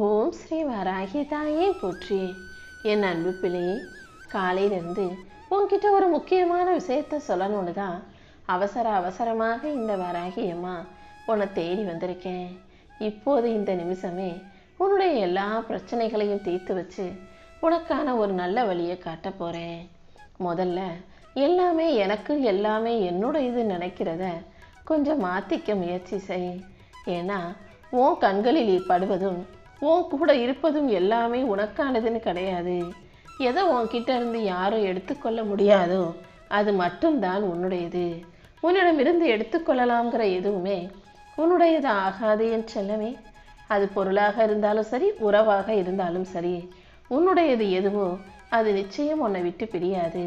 ஓம் ஸ்ரீ வராகி தாயே போற்றி. என் அன்பு பிள்ளையே காலையிலேருந்து உன்கிட்ட ஒரு முக்கியமான விஷயத்த சொல்லணும்னு தான் அவசர அவசரமாக இந்த வராகி அம்மா உன்னை தேடி வந்திருக்கேன். இப்போது இந்த நிமிஷமே உன்னுடைய எல்லா பிரச்சனைகளையும் தீர்த்து வச்சு உனக்கான ஒரு நல்ல வழியை காட்ட போகிறேன் முதல்ல எல்லாமே எனக்கு எல்லாமே என்னோட இது நினைக்கிறத கொஞ்சம் மாற்றிக்க முயற்சி செய். ஏன்னா உன் கண்களில் படுவதும் உன் கூட இருப்பதும் எல்லாமே உனக்கானதுன்னு கிடையாது. எதை உன்கிட்ட இருந்து யாரும் எடுத்துக்கொள்ள முடியாதோ அது மட்டும்தான் உன்னுடையது. உன்னிடமிருந்து எடுத்துக்கொள்ளலாம்ங்கிற எதுவுமே உன்னுடையது ஆகாது என் செல்லமே. அது பொருளாக இருந்தாலும் சரி உறவாக இருந்தாலும் சரி உன்னுடையது எதுவோ அது நிச்சயம் உன்னை விட்டு பிரியாது.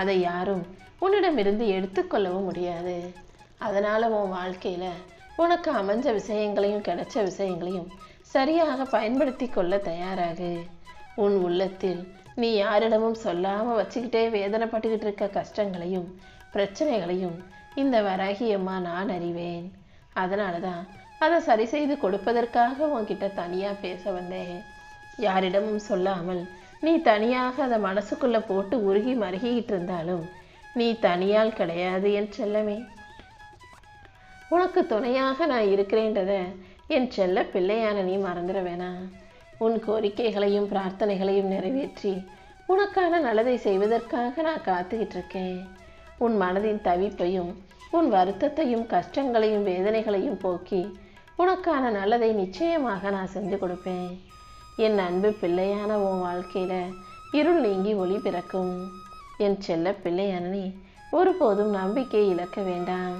அதை யாரும் உன்னிடமிருந்து எடுத்துக்கொள்ளவும் முடியாது. அதனால் உன் வாழ்க்கையில் உனக்கு அமைஞ்ச விஷயங்களையும் கிடைச்ச விஷயங்களையும் சரியாக பயன்படுத்தி கொள்ள தயாராகு. உன் உள்ளத்தில் நீ யாரிடமும் சொல்லாமல் வச்சுக்கிட்டே வேதனைப்பட்டுக்கிட்டு இருக்க கஷ்டங்களையும் பிரச்சனைகளையும் இந்த வராகியம்மா நான் அறிவேன். அதனால தான் அதை சரி செய்து கொடுப்பதற்காக உன்கிட்ட தனியாக பேச வந்தேன். யாரிடமும் சொல்லாமல் நீ தனியாக அதை மனசுக்குள்ளே போட்டு உருகி மருகிக்கிட்டு இருந்தாலும் நீ தனியால் கிடையாது என் செல்லமே. உனக்கு துணையாக நான் இருக்கிறேன்றதை என் செல்ல பிள்ளையான நீ மறந்துட வேணாம். உன் கோரிக்கைகளையும் பிரார்த்தனைகளையும் நிறைவேற்றி உனக்கான நல்லதை செய்வதற்காக நான் காத்துக்கிட்டு இருக்கேன் உன் மனதின் தவிப்பையும் உன் வருத்தத்தையும் கஷ்டங்களையும் வேதனைகளையும் போக்கி உனக்கான நல்லதை நிச்சயமாக நான் செஞ்சு கொடுப்பேன். என் அன்பு பிள்ளையான உன் வாழ்க்கையில் இருள் நீங்கி ஒளி பிறக்கும். என் செல்ல பிள்ளையானனே ஒருபோதும் நம்பிக்கை இழக்க வேண்டாம்.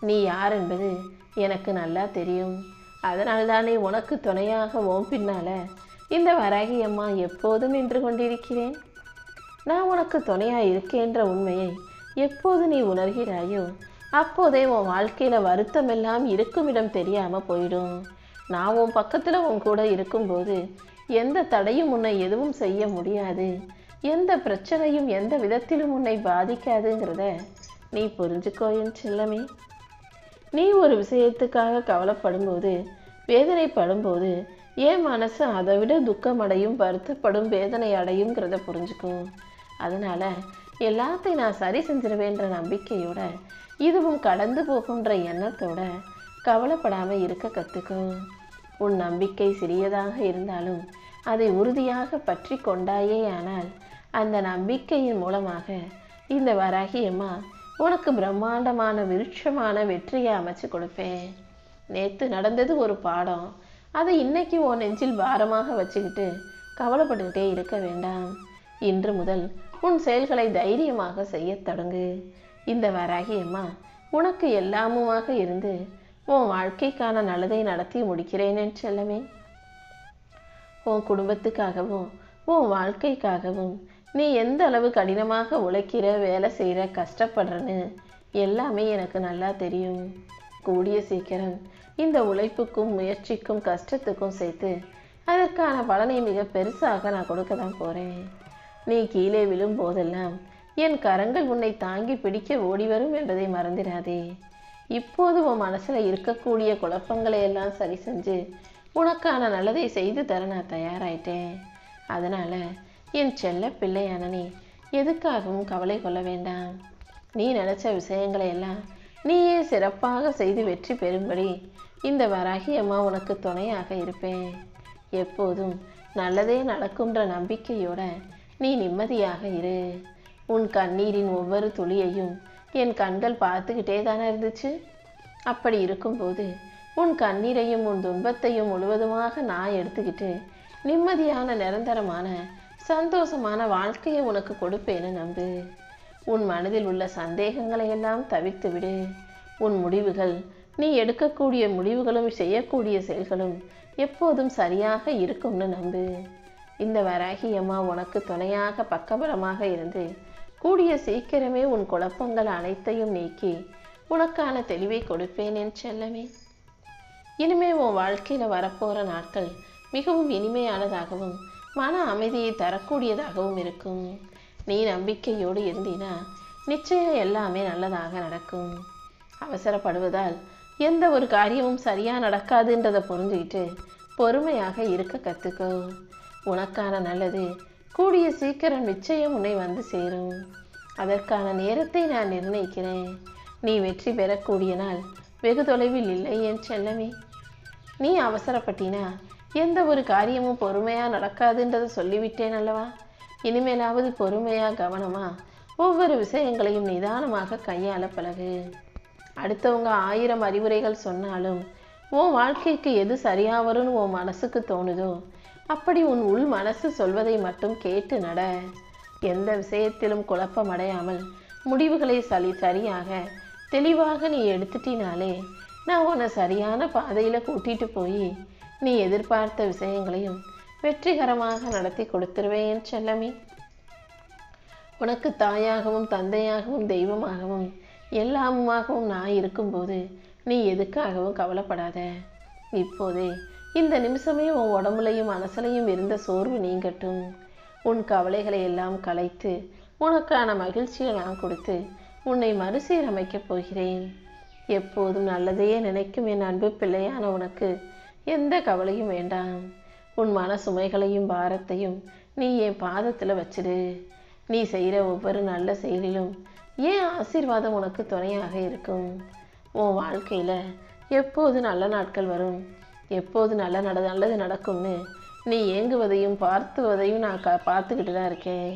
நீ யார் என்பது எனக்கு நல்லா தெரியும். அதனால்தானே உனக்கு துணையாக ஓம் பின்னால இந்த வராகி அம்மா எப்போதும் நின்று கொண்டிருக்கிறேன். நான் உனக்கு துணையாக இருக்கேன்ற உண்மையை எப்போது நீ உணர்கிறாயோ அப்போதே உன் வாழ்க்கையில் வருத்தம் எல்லாம் இருக்குமிடம் தெரியாமல் போயிடும். நான் உன் பக்கத்தில் உன் கூட இருக்கும்போது எந்த தடையும் உன்னை எதுவும் செய்ய முடியாது. எந்த பிரச்சனையும் எந்த விதத்திலும் உன்னை பாதிக்காதுங்கிறத நீ புரிஞ்சுக்கோயின் செல்லமே. நீ ஒரு விஷயத்துக்காக கவலைப்படும்போது வேதனைப்படும்போது ஏன் மனசு அதை விட துக்கமடையும் வருத்தப்படும் வேதனை அடையுங்கிறத புரிஞ்சுக்கும் அதனால எல்லாத்தையும் நான் சரி செஞ்சிருவேன்ற நம்பிக்கையோட இதுவும் கடந்து போகுன்ற எண்ணத்தோட கவலைப்படாமல் இருக்க கற்றுக்கும் உன் நம்பிக்கை சிறியதாக இருந்தாலும் அதை உறுதியாக பற்றி கொண்டாயே ஆனால் அந்த நம்பிக்கையின் மூலமாக இந்த வராகியம்மா உனக்கு பிரம்மாண்டமான விருட்சமான வெற்றியை அமைச்சு கொடுப்பேன். நேற்று நடந்தது ஒரு பாடம். அதை இன்னைக்கு உன் நெஞ்சில் பாரமாக வச்சுக்கிட்டு கவலைப்பட்டுக்கிட்டே இருக்க வேண்டாம். இன்று முதல் உன் செயல்களை தைரியமாக செய்யத் தொடங்கு. இந்த வராகி அம்மா உனக்கு எல்லாமுமாக இருந்து உன் வாழ்க்கைக்கான நல்லதை நடத்தி முடிக்கிறேன் செல்லமே உன் குடும்பத்துக்காகவும் உன் வாழ்க்கைக்காகவும் நீ எந்த அளவு கடினமாக உழைக்கிற வேலை செய்கிற கஷ்டப்படுறன்னு எல்லாமே எனக்கு நல்லா தெரியும். கூடிய சீக்கிரம் இந்த உழைப்புக்கும் முயற்சிக்கும் கஷ்டத்துக்கும் சேர்த்து அதற்கான பலனை மிக பெருசாக நான் கொடுக்க தான் போகிறேன் நீ கீழே விழும் போதெல்லாம் என் கரங்கள் உன்னை தாங்கி பிடிக்க ஓடி வரும் என்பதை மறந்திடாதே. இப்போது உன் மனசில் இருக்கக்கூடிய குழப்பங்களை எல்லாம் சரி செஞ்சு உனக்கான நல்லதை செய்து தர நான் தயாராயிட்டேன். அதனால் என் செல்ல பிள்ளையான நீ எதுக்காகவும் கவலை கொள்ள வேண்டாம். நீ நினச்ச விஷயங்களை எல்லாம் நீயே சிறப்பாக செய்து வெற்றி பெறும்படி இந்த வராகி அம்மா உனக்கு துணையாக இருப்பேன். எப்போதும் நல்லதே நடக்கும்ன்ற நம்பிக்கையோட நீ நிம்மதியாக இரு. உன் கண்ணீரின் ஒவ்வொரு துளியையும் என் கண்கள் பார்த்துக்கிட்டே தானே இருந்துச்சு? அப்படி இருக்கும்போது உன் கண்ணீரையும் உன் துன்பத்தையும் முழுவதுமாக நான் எடுத்துக்கிட்டு நிம்மதியான நிரந்தரமான சந்தோஷமான வாழ்க்கையை உனக்கு கொடுப்பேன்னு நம்பு. உன் மனதில் உள்ள சந்தேகங்களை எல்லாம் தவிர்த்து விடு. உன் முடிவுகள் நீ எடுக்கக்கூடிய முடிவுகளும் செய்யக்கூடிய செயல்களும் எப்போதும் சரியாக இருக்கும்னு நம்பு. இந்த வராகி அம்மா உனக்கு துணையாக பக்கபலமாக இருந்து கூடிய சீக்கிரமே உன் குழப்பங்கள் அனைத்தையும் நீக்கி உனக்கான தெளிவை கொடுப்பேன் என் செல்லமே. இனிமே உன் வாழ்க்கையில் வரப்போகிற நாட்கள் மிகவும் இனிமையானதாகவும் மன அமைதியை தரக்கூடியதாகவும் இருக்கும். நீ நம்பிக்கையோடு இருந்தீனா நிச்சயம் எல்லாமே நல்லதாக நடக்கும். அவசரப்படுவதால் எந்த ஒரு காரியமும் சரியாக நடக்காதுன்றதை புரிஞ்சுக்கிட்டு பொறுமையாக இருக்க கற்றுக்கோ உனக்கான நல்லது கூடிய சீக்கிரம் நிச்சயம் உன்னை வந்து சேரும். அதற்கான நேரத்தை நான் நிர்ணயிக்கிறேன். நீ வெற்றி பெறக்கூடிய நாள் வெகு தொலைவில் இல்லை என் செல்லமே. நீ அவசரப்பட்டினா எந்த ஒரு காரியமும் பொறுமையாக நடக்காதுன்றதை சொல்லிவிட்டேன் அல்லவா? இனிமேலாவது பொறுமையாக கவனமா ஒவ்வொரு விஷயங்களையும் நிதானமாக கையாள பழகு. அடுத்தவங்க ஆயிரம் அறிவுரைகள் சொன்னாலும் உன் வாழ்க்கைக்கு எது சரியா வரும்னு உன் மனசுக்கு தோணுதோ அப்படி உன் உள் மனசு சொல்வதை மட்டும் கேட்டு நட. எந்த விஷயத்திலும் குழப்பம் அடையாமல் முடிவுகளை சரி சரியாக தெளிவாக நீ எடுத்துட்டினாலே நான் உன்னை சரியான பாதையில் கூட்டிகிட்டு போய் நீ எதிர்பார்த்த விஷயங்களையும் வெற்றிகரமாக நடத்தி கொடுத்துருவேன் செல்லமே. உனக்கு தாயாகவும் தந்தையாகவும் தெய்வமாகவும் எல்லாமுமாகவும் நான் இருக்கும்போது நீ எதுக்காகவும் கவலைப்படாத. இப்போதே இந்த நிமிஷமே உன் உடம்புலையும் மனசுலையும் இருந்த சோர்வு நீங்கட்டும். உன் கவலைகளை எல்லாம் கலைத்து உனக்கான மகிழ்ச்சியை நான் கொடுத்து உன்னை மறுசீரமைக்கப் போகிறேன். எப்போதும் நல்லதையே நினைக்கும் என் அன்பு பிள்ளையான உனக்கு எந்த கவலையும் வேண்டாம். உன் மன சுமைகளையும் பாரத்தையும் நீ என் பாதத்தில் வச்சிடு நீ செய்கிற ஒவ்வொரு நல்ல செயலிலும் ஏன் ஆசீர்வாதம் உனக்கு துணையாக இருக்கும்? உன் வாழ்க்கையில் எப்போது நல்ல நாட்கள் வரும்? எப்போது நல்ல நட நல்லது நடக்கும்னு நீ ஏங்குவதையும் பார்த்துவதையும் நான் க பார்த்துக்கிட்டு தான் இருக்கேன்.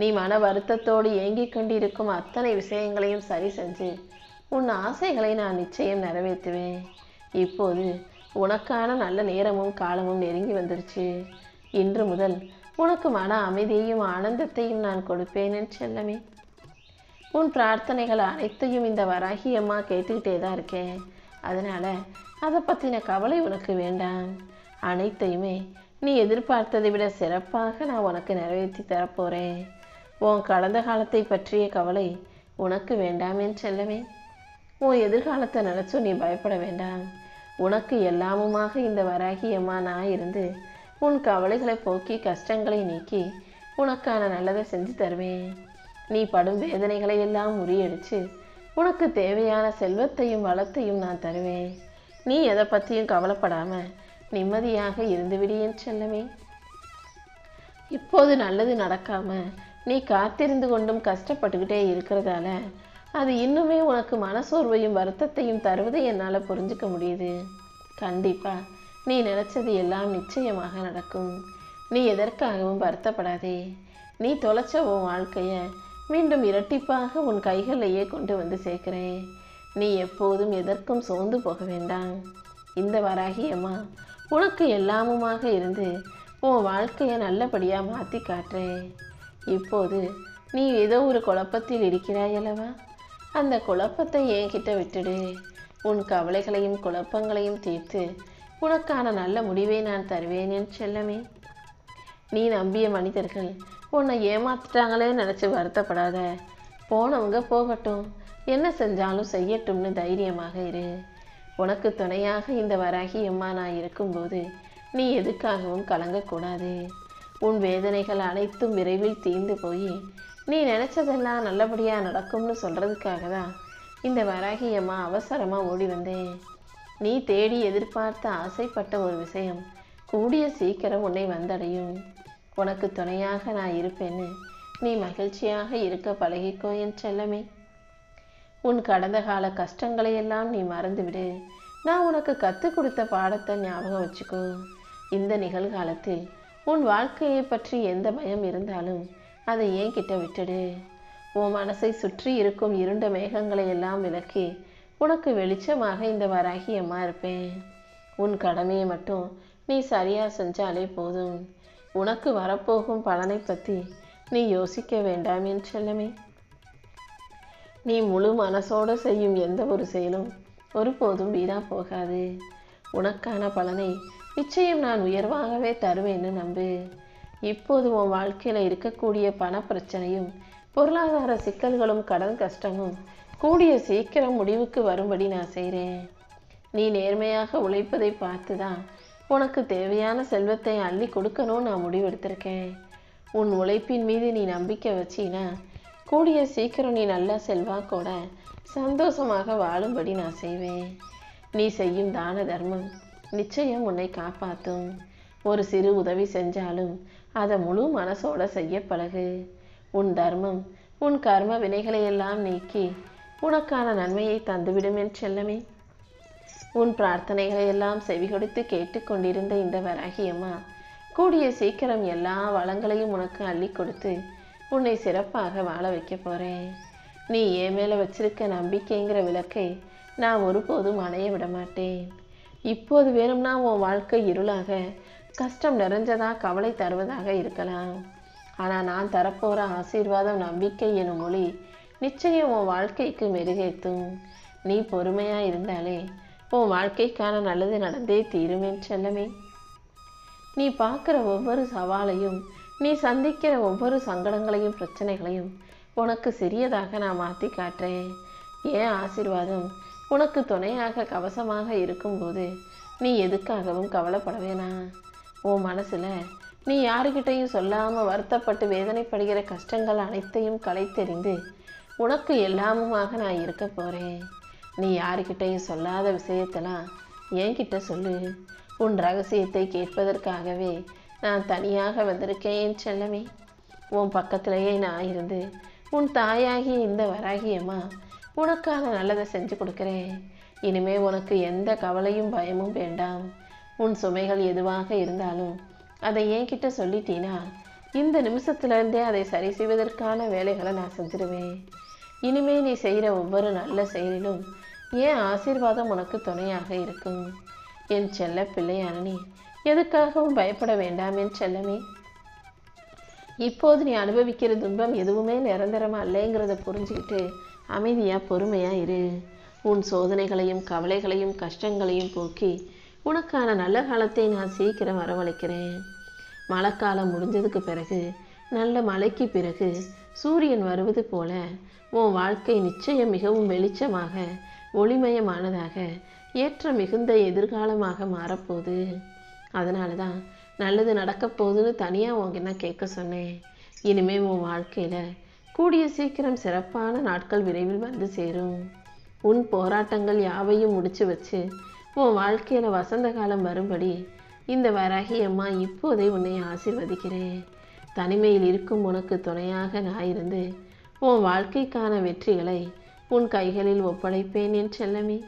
நீ மன வருத்தத்தோடு ஏங்கிக் கொண்டிருக்கும் அத்தனை விஷயங்களையும் சரி செஞ்சு உன் ஆசைகளை நான் நிச்சயம் நிறைவேற்றுவேன். இப்போது உனக்கான நல்ல நேரமும் காலமும் நெருங்கி வந்துருச்சு. இன்று முதல் உனக்கு மன அமைதியையும் ஆனந்தத்தையும் நான் கொடுப்பேன் செல்லமே. உன் பிரார்த்தனைகள் அனைத்தையும் இந்த வராகி அம்மா கேட்டுக்கிட்டே தான் இருக்கேன். அதனால் அதை பற்றின கவலை உனக்கு வேண்டாம். அனைத்தையுமே நீ எதிர்பார்த்ததை விட சிறப்பாக நான் உனக்கு நிறைவேற்றி தரப்போகிறேன் உன் கடந்த காலத்தை பற்றிய கவலை உனக்கு வேண்டாமே செல்லவே உன் எதிர்காலத்தை நினச்சும் நீ பயப்பட வேண்டாம். உனக்கு எல்லாமுமாக இந்த வராகி அம்மா நான் இருந்து உன் கவலைகளை போக்கி கஷ்டங்களை நீக்கி உனக்கான நல்லதை செஞ்சு தருவேன். நீ படும் வேதனைகளை எல்லாம் முறியடிச்சு உனக்கு தேவையான செல்வத்தையும் வளத்தையும் நான் தருவேன். நீ எதை பற்றியும் கவலைப்படாமல் நிம்மதியாக இருந்துவிடியேன் செல்லமே. இப்போது நல்லது நடக்காமல் நீ காத்திருந்து கொண்டும் கஷ்டப்பட்டுக்கிட்டே இருக்கிறதால அது இன்னுமே உனக்கு மனசோர்வையும் வருத்தத்தையும் தருவதை என்னால் புரிஞ்சுக்க முடியுது. கண்டிப்பா நீ நினைச்சது எல்லாம் நிச்சயமாக நடக்கும். நீ எதற்காகவும் வருத்தப்படாதே. நீ தொலைச்ச உன் வாழ்க்கையை மீண்டும் இரட்டிப்பாக உன் கைகளிலேயே கொண்டு வந்து சேர்க்கிறேன் நீ எப்போதும் எதற்கும் சோர்ந்து போக வேண்டாம். இந்த வராகி அம்மா உனக்கு எல்லாமுமாக இருந்து உன் வாழ்க்கையை நல்லபடியாக மாற்றி காட்டுறேன் இப்போது நீ ஏதோ ஒரு குழப்பத்தில் இருக்கிறாய் அல்லவா? அந்த குழப்பத்தை என்கிட்ட விட்டுடு. உன் கவலைகளையும் குழப்பங்களையும் தீர்த்து உனக்கான நல்ல முடிவை நான் தருவேன் என் செல்லமே. நீ நம்பிய மனிதர்கள் உன்னை ஏமாத்திட்டாங்களே நினச்சி வருத்தப்படாத. போனவங்க போகட்டும். என்ன செஞ்சாலும் செய்யட்டும்னு தைரியமாக இரு. உனக்கு துணையாக இந்த வராகி அம்மா நான் இருக்கும்போது நீ எதுக்காகவும் கலங்கக்கூடாது. உன் வேதனைகள் அனைத்தும் விரைவில் தீர்ந்து போய் நீ நினச்சதெல்லாம் நல்லபடியாக நடக்கும்னு சொல்கிறதுக்காக தான் இந்த வராகி அம்மா அவசரமாக ஓடி வந்தேன். நீ தேடி எதிர்பார்த்த ஆசைப்பட்ட ஒரு விஷயம் கூடிய சீக்கிரம் உன்னை வந்தடையும். உனக்கு துணையாக நான் இருப்பேன்னு நீ மகிழ்ச்சியாக இருக்க பழகிக்கோ என் செல்லமே. உன் கடந்த கால கஷ்டங்களை எல்லாம் நீ மறந்துவிடு. நான் உனக்கு கற்றுக் கொடுத்த பாடத்தை ஞாபகம் வச்சுக்கோ. இந்த நிகழ்காலத்தில் உன் வாழ்க்கையை பற்றி எந்த பயம் இருந்தாலும் அதை ஏன் கிட்ட விட்டுடு? உன் மனசை சுற்றி இருக்கும் இருண்ட மேகங்களை எல்லாம் விலக்கி உனக்கு வெளிச்சமாக இந்த வராகி அம்மா இருப்பேன். உன் கடமையை மட்டும் நீ சரியா செஞ்சாலே போதும். உனக்கு வரப்போகும் பலனை பற்றி நீ யோசிக்க வேண்டாம் என் செல்லமே. நீ முழு மனசோடு செய்யும் எந்த ஒரு செயலும் ஒருபோதும் வீணா போகாது. உனக்கான பலனை நிச்சயம் நான் உயர்வாகவே தருவேன்னு நம்பு. இப்போது உன் வாழ்க்கையில் இருக்கக்கூடிய பண பிரச்சனையும் பொருளாதார சிக்கல்களும் கடன் கஷ்டமும் கூடிய சீக்கிரம் முடிவுக்கு வரும்படி நான் செய்கிறேன் நீ நேர்மையாக உழைப்பதை பார்த்து தான் உனக்கு தேவையான செல்வத்தை அள்ளி கொடுக்கணும்னு நான் முடிவெடுத்திருக்கேன். உன் உழைப்பின் மீது நீ நம்பிக்கை வச்சினா கூடிய சீக்கிரம் நீ நல்லா செல்வாக்கோட சந்தோஷமாக வாழும்படி நான் செய்வேன். நீ செய்யும் தான தர்மம் நிச்சயம் உன்னை காப்பாற்றும் ஒரு சிறு உதவி செஞ்சாலும் அதை முழு மனசோட செய்ய பழகு. உன் தர்மம் உன் கர்ம வினைகளை எல்லாம் நீக்கி உனக்கான நன்மையை தந்துவிடும் என் செல்லமே. உன் பிரார்த்தனைகளை எல்லாம் செவிகொடுத்து கேட்டுக்கொண்டிருந்த இந்த வராகியம்மா கூடிய சீக்கிரம் எல்லா வளங்களையும் உனக்கு அள்ளி கொடுத்து உன்னை சிறப்பாக வாழ வைக்க போகிறேன் நீ ஏன் மேலே வச்சிருக்க நம்பிக்கைங்கிற விளக்கை நான் ஒருபோதும் அணைய விட மாட்டேன் இப்போது வேணும்னா உன் வாழ்க்கை இருளாக. கஷ்டம் நிறைஞ்சதா கவலை தருவதாக இருக்கலாம். ஆனால் நான் தரப்போகிற ஆசீர்வாதம் நம்பிக்கை எனும் மொழி நிச்சயம் உன் வாழ்க்கைக்கு மெருகேற்றும் நீ பொறுமையாக இருந்தாலே உன் வாழ்க்கைக்கான நல்லது நடந்தே தீருமேன் செல்லமே. நீ பார்க்குற ஒவ்வொரு சவாலையும் நீ சந்திக்கிற ஒவ்வொரு சங்கடங்களையும் பிரச்சனைகளையும் உனக்கு சிறியதாக நான் மாற்றி காட்டுறேன். ஏன் ஆசீர்வாதம்? உனக்கு துணையாக கவசமாக இருக்கும்போது நீ எதுக்காகவும் கவலைப்பட வேணாம் உன் மனசில் நீ யாருக்கிட்டையும் சொல்லாமல் வருத்தப்பட்டு வேதனைப்படுகிற கஷ்டங்கள் அனைத்தையும் களைத்தெறிந்து உனக்கு எல்லாமுமாக நான் இருக்க போகிறேன் நீ யாருக்கிட்டையும் சொல்லாத விஷயத்தெல்லாம் என்கிட்ட சொல்லு. உன் ரகசியத்தை கேட்பதற்காகவே நான் தனியாக வந்திருக்கேன் செல்லமே. உன் பக்கத்திலேயே நான் இருந்து உன் தாயாகிய இந்த வராகியம்மா உனக்கான நல்லதை செஞ்சு கொடுக்குறேன். இனிமே உனக்கு எந்த கவலையும் பயமும் வேண்டாம். உன் சுமைகள் எதுவாக இருந்தாலும் அதை என்கிட்ட சொல்லிட்டீனா இந்த நிமிஷத்துலருந்தே அதை சரி செய்வதற்கான வேலைகளை நான் செஞ்சிருவேன். இனிமே நீ செய்கிற ஒவ்வொரு நல்ல செயலிலும் ஏன் ஆசீர்வாதம் உனக்கு துணையாக இருக்கும்? என் செல்ல பிள்ளையான நீ எதுக்காகவும் பயப்பட வேண்டாம் என் செல்லமே. இப்போது நீ அனுபவிக்கிற துன்பம் எதுவுமே நிரந்தரமா இல்லைங்கிறத புரிஞ்சுக்கிட்டு அமைதியாக பொறுமையாக இரு. உன் சோதனைகளையும் கவலைகளையும் கஷ்டங்களையும் போக்கி உனக்கான நல்ல காலத்தை நான் சீக்கிரம் வரவழைக்கிறேன். மழைக்காலம் முடிஞ்சதுக்கு பிறகு நல்ல மழைக்கு பிறகு சூரியன் வருவது போல உன் வாழ்க்கை நிச்சயம் மிகவும் வெளிச்சமாக ஒளிமயமானதாக ஏற்ற மிகுந்த எதிர்காலமாக மாறப்போகுது. அதனால தான் நல்லது நடக்கப்போகுதுன்னு தனியாக உங்ககிட்ட கேட்க சொன்னேன். இனிமே உன் வாழ்க்கையில் கூடிய சீக்கிரம் சிறப்பான நாட்கள் விரைவில் வந்து சேரும். உன் போராட்டங்கள் யாவையும் முடிச்சு வச்சு உன் வாழ்க்கையில் வசந்த காலம் வரும்படி இந்த வராகி அம்மா இப்போதே உன்னை ஆசிர்வதிக்கிறேன். தனிமையில் இருக்கும் உனக்கு துணையாக நான் இருந்து உன் வாழ்க்கைக்கான வெற்றிகளை உன் கைகளில் ஒப்படைப்பேன் என் செல்லமே.